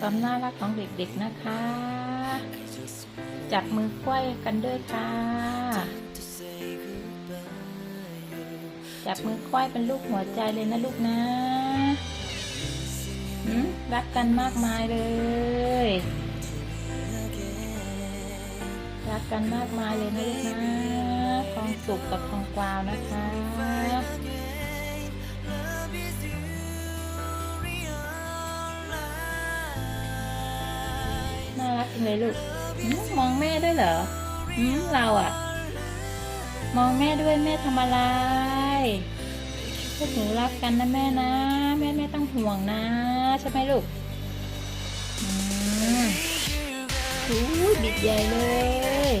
ความน่ารักของเด็กๆนะคะ จับมือควยกันด้วยค่ะ จับมือควยเป็นลูกหัวใจเลยนะลูกนะหืมรักกันมากมายเลย รักกันมากมายเลยนะลูกนะทองสุกกับทองกวาวนะคะ เลยลูกมองแม่ด้วยเหรอเราอะมองแม่ด้วยแม่ทำอะไรพวกหนูรักกันนะแม่นะ แม่ไม่ต้องห่วงนะ ใช่ไหมลูกอืมอู้บิดใหญ่เลย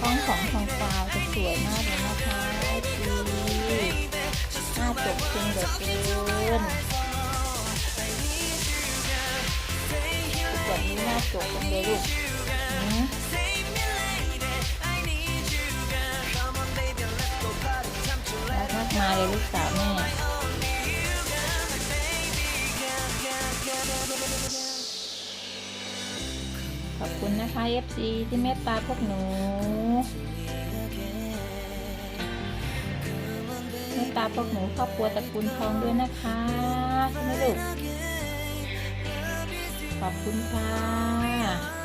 ท้องของทองฟ้าจะสวยมากเลยนะคะดีน้าจบจริงเหลือเกิน ทุกวันนี้หน้าจบจังเลยลูกมรักมากมายเลยลูกสาวแม่ขอบคุณนะคะ FC ที่เมตตาพวกหนูเมตตาพวกหนูครอบครัวตระกูลทองด้วยนะคะใช่ไหมลูก ขอบคุณค่ะ